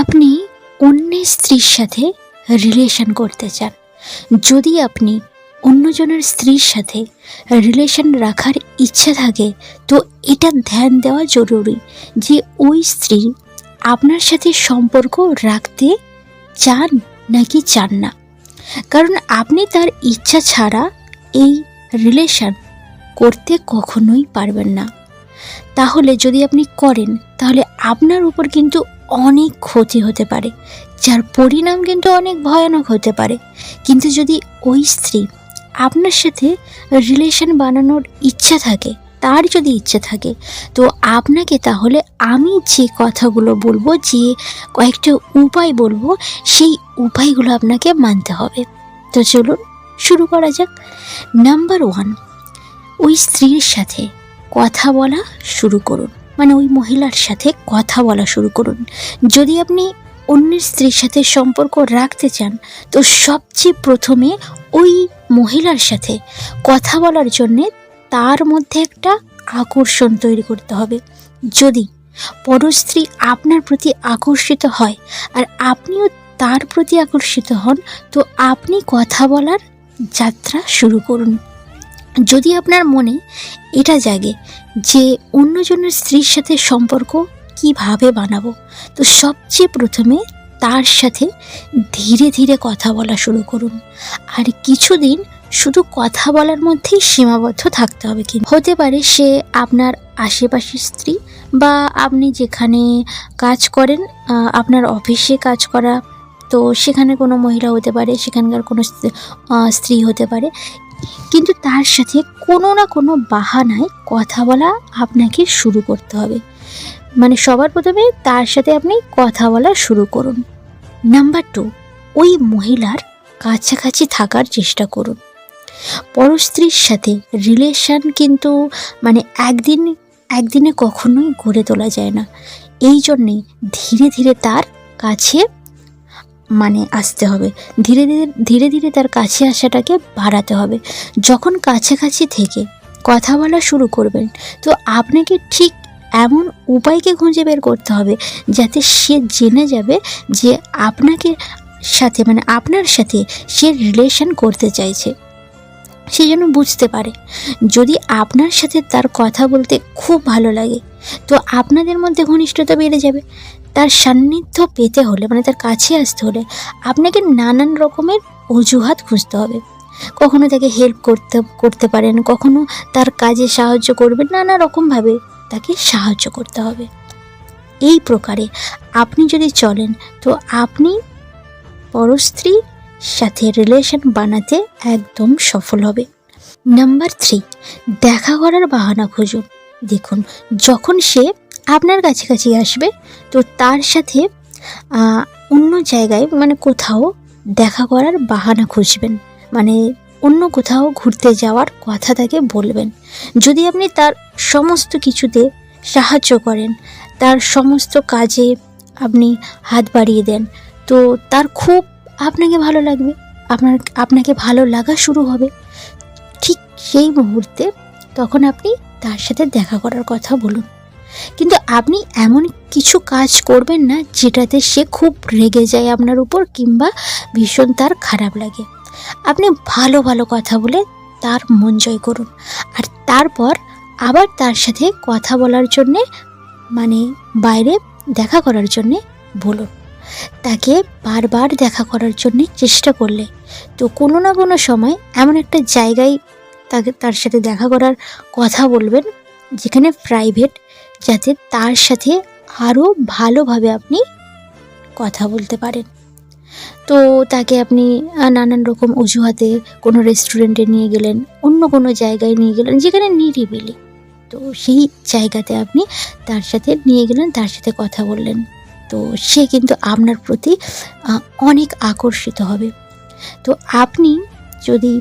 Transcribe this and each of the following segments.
আপনি অন্যের স্ত্রীর সাথে রিলেশন করতে চান। যদি আপনি অন্যজনের স্ত্রীর সাথে রিলেশন রাখার ইচ্ছা থাকে, তো এটা ধ্যান দেওয়া জরুরি যে ওই স্ত্রী আপনার সাথে সম্পর্ক রাখতে চান নাকি চান না। কারণ আপনি তার ইচ্ছা ছাড়া এই রিলেশন করতে কখনোই পারবেন না। তাহলে যদি আপনি করেন, তাহলে আপনার উপর কিন্তু অনেক ক্ষতি হতে পারে, যার পরিণাম কিন্তু অনেক ভয়ানক হতে পারে। কিন্তু যদি ওই স্ত্রী আপনার সাথে রিলেশন বানানোর ইচ্ছা থাকে, তার যদি ইচ্ছে থাকে, তো আপনাকে তাহলে আমি যে কথাগুলো বলব, যে কয়েকটা উপায় বলব, সেই উপায়গুলো আপনাকে মানতে হবে। তো চলুন, শুরু করা যাক। নাম্বার ওয়ান ওই স্ত্রীর সাথে কথা বলা শুরু করুন। মানে ওই মহিলার সাথে কথা বলা শুরু করুন। যদি আপনি অন্যের স্ত্রীর সাথে সম্পর্ক রাখতে চান, তো সবচেয়ে প্রথমে ওই মহিলার সাথে কথা বলার জন্যে তার মধ্যে একটা আকর্ষণ তৈরি করতে হবে। যদি পরস্ত্রী আপনার প্রতি আকর্ষিত হয় আর আপনিও তার প্রতি আকর্ষিত হন, তো আপনি কথা বলার যাত্রা শুরু করুন। যদি আপনার মনে এটা জাগে যে অন্যজনের স্ত্রীর সাথে সম্পর্ক কীভাবে বানাবো, তো সবচেয়ে প্রথমে তার সাথে ধীরে ধীরে কথা বলা শুরু করুন। আর কিছুদিন শুধু কথা বলার মধ্যেই সীমাবদ্ধ থাকতে হবে কিন্তু। হতে পারে সে আপনার আশেপাশের স্ত্রী বা আপনি যেখানে কাজ করেন আপনার অফিসে কাজ করা, তো সেখানে কোনো মহিলা হতে পারে, সেখানকার কোনো স্ত্রী- হতে পারে। কিন্তু তার সাথে কোনো না কোনো বাহানায় কথা বলা আপনাকে শুরু করতে হবে। মানে সবার প্রথমে তার সাথে আপনি কথা বলা শুরু করুন। নাম্বার টু, ওই মহিলার কাছাকাছি থাকার চেষ্টা করুন। পরস্ত্রীর সাথে রিলেশন কিন্তু মানে একদিন, একদিনে কখনোই গড়ে তোলা যায় না। এই জন্যেই ধীরে ধীরে তার কাছে মানে আসতে হবে। ধীরে ধীরে ধীরে ধীরে তার কাছে আসাটাকে বাড়াতে হবে। যখন কাছাকাছি থেকে কথা বলা শুরু করবেন, তো আপনাকে ঠিক এমন উপায়কে খুঁজে বের করতে হবে যাতে সে জেনে যাবে যে আপনাকে সাথে মানে আপনার সাথে সে রিলেশন করতে চাইছে। সে যেন বুঝতে পারে। যদি আপনার সাথে তার কথা বলতে খুব ভালো লাগে, তো আপনাদের মধ্যে ঘনিষ্ঠতা বেড়ে যাবে। তার সান্নিধ্য পেতে হলে মানে তার কাছে আসতে হলে, আপনাকে নানান রকমের অজুহাত খুঁজতে হবে। কখনো তাকে হেল্প করতে করতে পারেন, কখনো তার কাজে সাহায্য করবেন, নানা রকমভাবে তাকে সাহায্য করতে হবে। এই প্রকারে আপনি যদি চলেন, তো আপনি পরস্ত্রীর সাথে রিলেশন বানাতে একদম সফল হবে। নাম্বার থ্রি দেখা করার বাহানা খুঁজুন। দেখুন, যখন সে আপনার কাছাকাছি আসবে। তো তার সাথে অন্য জায়গায় মানে কোথাও দেখা করার বাহানা খুঁজবেন। মানে অন্য কোথাও ঘুরতে যাওয়ার কথা তাকে বলবেন। যদি আপনি তার সমস্ত কিছুতে সাহায্য করেন, তার সমস্ত কাজে আপনি হাত বাড়িয়ে দেন, তো তার খুব আপনাকে ভালো লাগবে। আপনার, আপনাকে ভালো লাগা শুরু হবে। ঠিক সেই মুহূর্তে তখন আপনি তার সাথে দেখা করার কথা বলুন। কিন্তু আপনি এমন কিছু কাজ করবেন না যেটাতে সে খুব রেগে যায় আপনার উপর কিংবা ভীষণ তার খারাপ লাগে। আপনি ভালো ভালো কথা বলে তার মন জয় করুন। আর তারপর আবার তার সাথে কথা বলার জন্যে মানে বাইরে দেখা করার জন্যে বলুন। তাকে বারবার দেখা করার জন্যে চেষ্টা করলে তো কোনো না কোনো সময় এমন একটা জায়গায় তাকে, তার সাথে দেখা করার কথা বলবেন যেখানে প্রাইভেট যাতে তার সাথে আরও ভালোভাবে আপনি কথা বলতে পারেন। তো তাকে আপনি নানান রকম অজুহাতে কোনো রেস্টুরেন্টে নিয়ে গেলেন, অন্য কোনো জায়গায় নিয়ে গেলেন, যেখানে নিরিবিলি। তো সেই জায়গাতে আপনি তার সাথে নিয়ে গেলেন, তার সাথে কথা বললেন। তো সে কিন্তু আপনার প্রতি অনেক আকর্ষিত হবে। তো আপনি যদি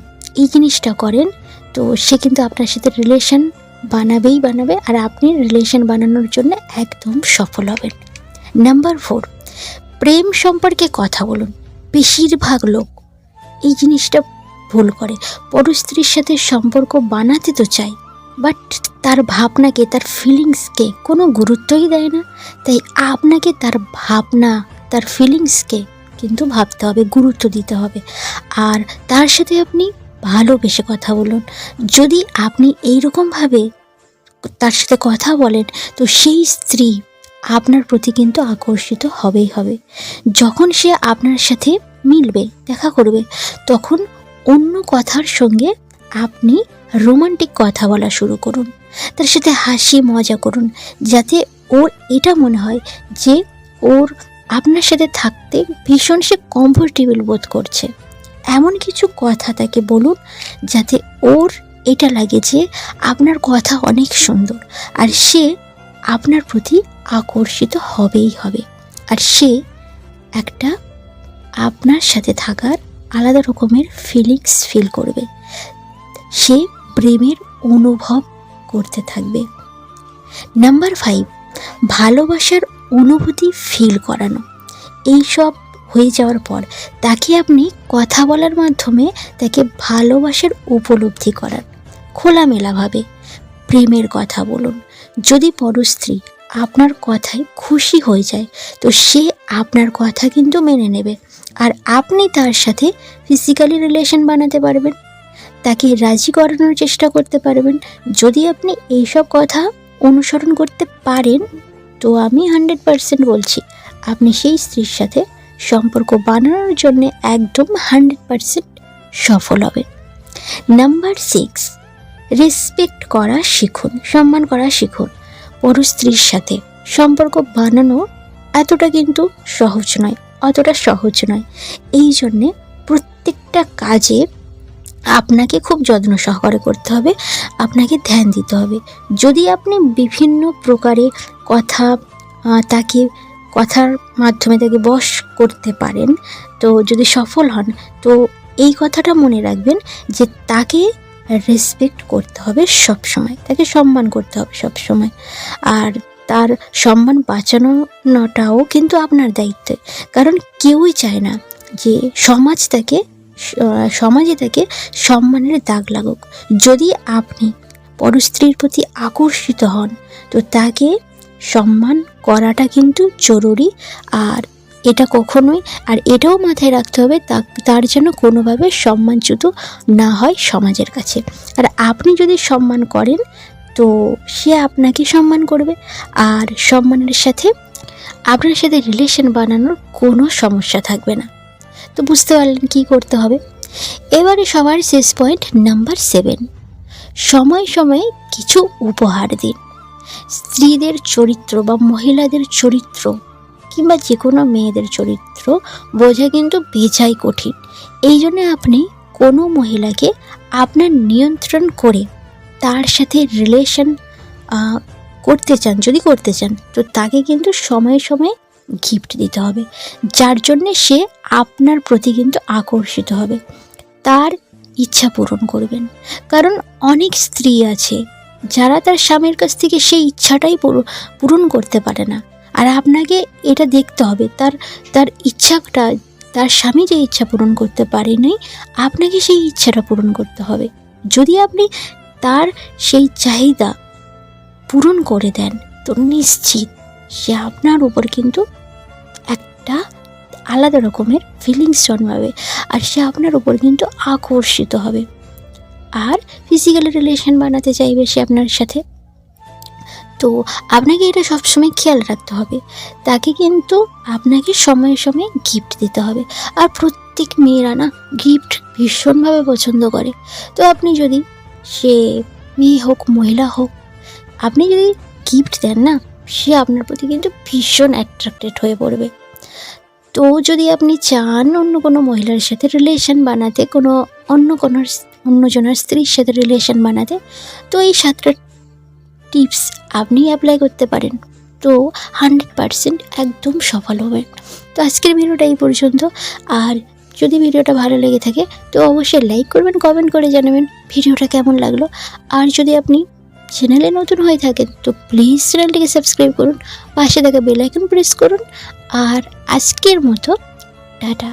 এই জিনিসটা করেন, তো সে কিন্তু আপনার সাথে রিলেশন বানাবেই বানাবে আর আপনি রিলেশন বানানোর জন্য একদম সফল হবেন। নাম্বার ফোর প্রেম সম্পর্কে কথা বলুন। বেশিরভাগ লোক এই জিনিসটা ভুল করে। পরস্ত্রীর সাথে সম্পর্ক বানাতে তো চাই বাট তার ভাবনাকে, তার ফিলিংসকে কোনো গুরুত্বই দেয় না। তাই আপনাকে তার ভাবনা, তার ফিলিংসকে কিন্তু ভাবতে হবে, গুরুত্ব দিতে হবে। আর তার সাথে আপনি ভালোবেসে কথা বলুন। যদি আপনি এই এইরকমভাবে তার সাথে কথা বলেন, তো সেই স্ত্রী আপনার প্রতি কিন্তু আকর্ষিত হবেই হবে। যখন সে আপনার সাথে মিলবে, দেখা করবে, তখন অন্য কথার সঙ্গে আপনি রোমান্টিক কথা বলা শুরু করুন। তার সাথে হাসি, মজা করুন, যাতে ওর এটা মনে হয় যে ওর আপনার সাথে থাকতে ভীষণ সে কমফোর্টেবল বোধ করছে। এমন কিছু কথা তাকে বলুন যাতে ওর এটা লাগে যে আপনার কথা অনেক সুন্দর। আর সে আপনার প্রতি আকর্ষিত হবেই হবে। আর সে একটা আপনার সাথে থাকার আলাদা রকমের ফিলিংস ফিল করবে। সে প্রেমের অনুভব করতে থাকবে। নাম্বার ফাইভ ভালোবাসার অনুভূতি ফিল করানো। এই সব হয়ে যাওয়ার পর তাকে আপনি কথা বলার মাধ্যমে তাকে ভালোবাসার উপলব্ধি করান। খোলামেলাভাবে প্রেমের কথা বলুন। যদি পরস্ত্রী আপনার কথায় খুশি হয়ে যায়, তো সে আপনার কথা কিন্তু মেনে নেবে আর আপনি তার সাথে ফিজিক্যালি রিলেশন বানাতে পারবেন। তাকে রাজি করানোর চেষ্টা করতে পারবেন। যদি আপনি এইসব কথা অনুসরণ করতে পারেন, তো আমি হান্ড্রেড পারসেন্ট বলছি, আপনি সেই স্ত্রীর সাথে সম্পর্ক বানানোর জন্য একদম হান্ড্রেড পারসেন্ট সফল হবে। নাম্বার সিক্স, রেসপেক্ট করা শিখুন, সম্মান করা শিখুন। পরু স্ত্রীর সাথে সম্পর্ক বানানো এতটা কিন্তু সহজ নয়, অতটা সহজ নয়। এই জন্যে প্রত্যেকটা কাজে আপনাকে খুব যত্ন সহকারে করতে হবে, আপনাকে ধ্যান দিতে হবে। যদি আপনি বিভিন্ন প্রকারে কথা তাকে কথার মাধ্যমে তাকে বশ করতে পারেন। তো যদি সফল হন, তো এই কথাটা মনে রাখবেন যে তাকে রেসপেক্ট করতে হবে সব সময় তাকে সম্মান করতে হবে সব সময় আর তার সম্মান বাঁচানোটাও কিন্তু আপনার দায়িত্ব। কারণ কেউই চায় না যে সমাজ তাকে সমাজে তাকে সম্মানের দাগ লাগুক। যদি আপনি পরস্ত্রীর প্রতি আকর্ষিত হন, তো তাকে সম্মান করাটা কিন্তু জরুরি। আর এটা কখনোই আর এটাও মাথায় রাখতে হবে তার যেন কোনোভাবে সম্মানচ্যুত না হয় সমাজের কাছে। আর আপনি যদি সম্মান করেন, তো সে আপনাকে সম্মান করবে। আর সম্মানের সাথে আপনার সাথে রিলেশন বানানোর কোনো সমস্যা থাকবে না। তো বুঝতে পারলেন কী করতে হবে? এবারে সবার শেষ পয়েন্ট নাম্বার সেভেন সময় সময়ে কিছু উপহার দিন। স্ত্রীদের চরিত্র বা মহিলাদের চরিত্র কিংবা যে কোনো মেয়েদের চরিত্র বোঝা কিন্তু বেজাই কঠিন। এই জন্য আপনি কোনো মহিলাকে আপনার নিয়ন্ত্রণ করে তার সাথে রিলেশন করতে চান, যদি করতে চান, তো তাকে কিন্তু সময়ে সময়ে গিফট দিতে হবে। যার জন্যে সে আপনার প্রতি কিন্তু আকর্ষিত হবে। তার ইচ্ছা পূরণ করবেন। কারণ অনেক স্ত্রী আছে যারা তার স্বামীর কাছ থেকে সেই ইচ্ছাটাই পুরো- পূরণ করতে পারে না। আর আপনাকে এটা দেখতে হবে। তার তার ইচ্ছাটা, তার স্বামী যে ইচ্ছা পূরণ করতে পারেনি, আপনাকে সেই ইচ্ছাটা পূরণ করতে হবে। যদি আপনি তার সেই চাহিদা পূরণ করে দেন, তো নিশ্চিত সে আপনার উপর কিন্তু একটা আলাদা রকমের ফিলিংস জন্মাবে আর সে আপনার উপর কিন্তু আকর্ষিত হবে। আর ফিজিক্যাল রিলেশন বানাতে চাইবে সে আপনার সাথে। তো আপনাকে এটা সবসময় খেয়াল রাখতে হবে। তাকে কিন্তু আপনাকে সময়ে সময়ে গিফট দিতে হবে। আর প্রত্যেক মেয়েরা না গিফট ভীষণভাবে পছন্দ করে। তো আপনি যদি সে মেয়ে হোক, মহিলা হোক, আপনি যদি গিফট দেন না, সে আপনার প্রতি কিন্তু ভীষণ অ্যাট্রাক্টেড হয়ে পড়বে। তো যদি আপনি চান অন্য কোনো মহিলার সাথে রিলেশন বানাতে, কোনো অন্য কোনো অন্যজনের স্ত্রীর সাথে রিলেশন বানাতে, তো এই সাতটা টিপস আপনি অ্যাপ্লাই করতে পারেন। তো হান্ড্রেড পারসেন্ট একদম সফল হবেন। তো আজকের ভিডিওটা এই পর্যন্ত। আর যদি ভিডিওটা ভালো লেগে থাকে, তো অবশ্যই লাইক করবেন কমেন্ট করে জানাবেন ভিডিওটা কেমন লাগল। আর যদি আপনি চ্যানেলে নতুন হয়ে থাকেন, তো প্লিজ চ্যানেলটিকে সাবস্ক্রাইব করুন, পাশে থাকা বেল আইকন প্রেস করুন। আর আজকের মতো, টাটা।